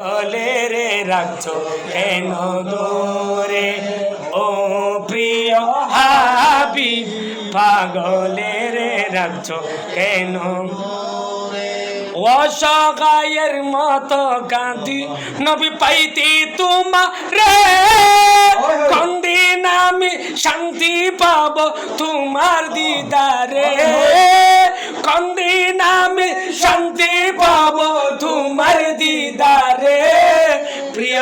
বলে রে রাখছো কেন দূরে? ও প্রিয় হাবি, পাগলে রে রাখছো কেন? অসহায়ের মতো কাঁদি, নবী পাইতি তোমারে। কন্দিন আমি শান্তি পাব তোমার দিদারে? কন্দিন আমি শান্তি পাব তোমার দিদারে?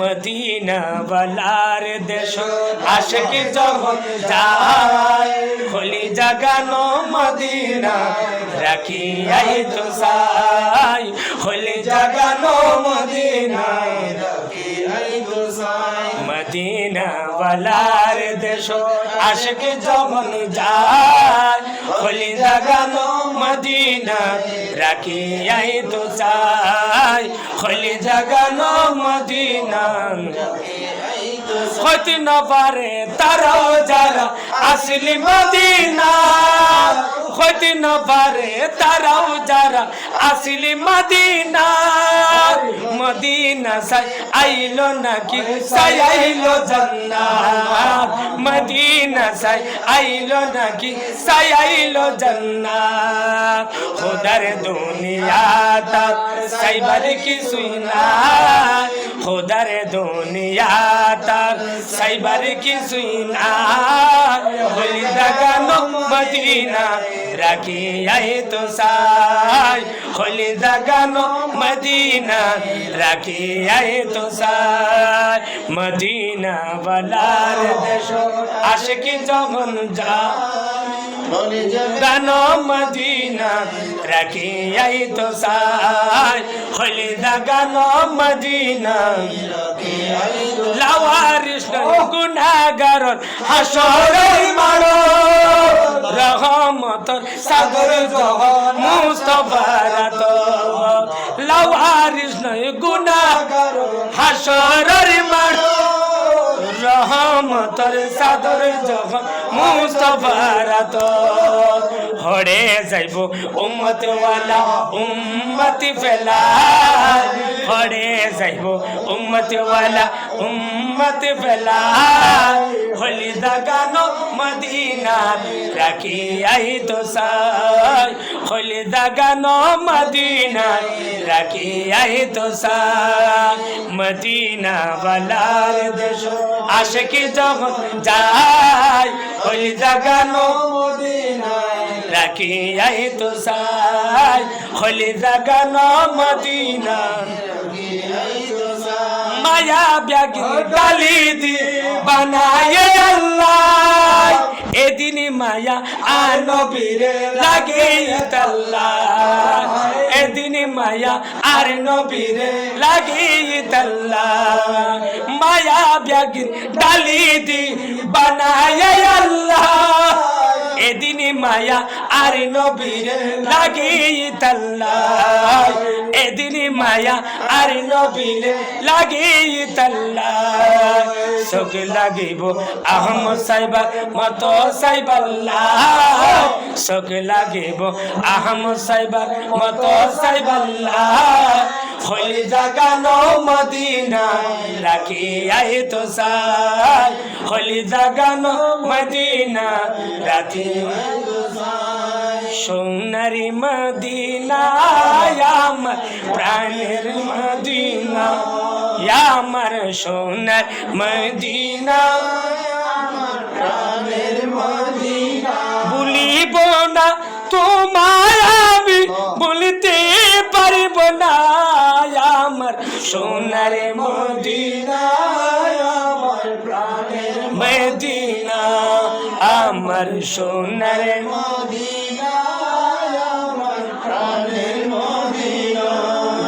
মদিনা বলার দেশ। আশকি যখন যায়, খোলি জাগানো মদিনা রাখি আই তো সাই খোলি জাগানো মদিনা মদিনা বলার দেশ, আশকি যখন যায়, খোলি জাগানো মদিনা রাখি আই তো চাই। হলি জাগানো মদিনা। হতে না পারে তারাও যারা আসলি মদিনা। হইতে না পারে তারাও যারা আসলি মদিনা। মদিনা সাই আইলো নাকি? সাই আইলো জান্নাত। মদিনা সাই আইলো নাকি? সাই আইলো জান্নাত। খোদার দুনিয়া তার সাইবার কি সুইনা খোদার দুনিয়া তার সাইবার কি সুইনা হলি দাগানো মদিনা। রাখি আই তো সাই হলি দাগানো মদিনা রাখিয়াই তো সাই মদিনা বলার দেশ আশকি যখন যা গানো মদিনা রাখি আই তো সাই হলি দাগানো মদিনা। লাওয়ারিস গুনাগার হাসরের মাড়ো রহমতর সাগর জহর মুস্তফারাত লাওয়ারিস গুনাগার হাসরের রহমতর সাদর জহর মুস্তফারাত হরে যাইব উম্মত ওয়ালা উম্মতি ফেলা হরে যাইব উম্মত ওয়ালা উম্মত ফেলায় হলি দাগানো মদিনা রাখি আই তো সাই। হলি দাগানো মদিনা রাখি আই তো সাই। মদিনা বালার দেশ আশকি যখন যায়, হলি দাগানো মদিনা রাখি আই তো সাই। হলি দাগানো মদিনা মায়া ব্যাগি ডালি দি বানায় আল্লাহ। এদিন মায়া আনবীরে লাগে তাল্লা এদিন মায়া আর নবীরে লাগে তাল্লা মায়া ব্যাগি ডালি দি বানায় আল্লাহ। এদিন মায়া আর নবীর লাগে তাল্লা এদিন মায়া আর নবীর লাগে তাল্লা। চোখ লাগিব, আহম সাইবা মত সাইবাল্লা। চোখ লাগিব, আহম সাইবা মত সাইবাল্লা। হলি জাগানো মদিনা রাখি আই তো সাই হলি জাগানো মদিনা রাখি সোনারি মদিনা আমার প্রাণের মদিনা আমার সোনার মদিনা। ভুলিব না তোমায় আমার সোনার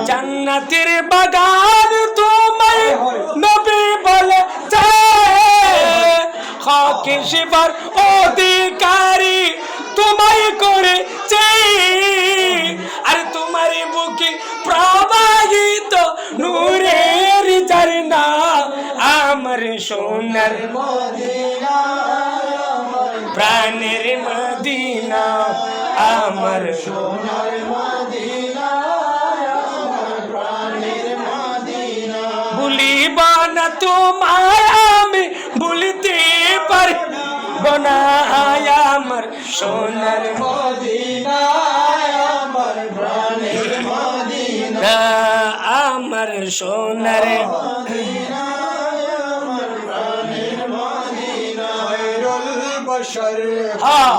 জান্নাতের বাগান তোমায় নবী বলে হক শিবার অধিকারী তুমি করেছে। আর তোমার বুকে প্রবাহিত নূরের ঝরনা আমার সোনার মদিনা প্রাণের মদিনা আমার সোনার মদিনা আমার প্রাণের মদিনা। ভুলিব না তোমায় আমি ভুলতে পারব না। আমার সোনার মদিনা আমার প্রাণের মদিনা। আমার সোনার মদিনা। হ্যাঁ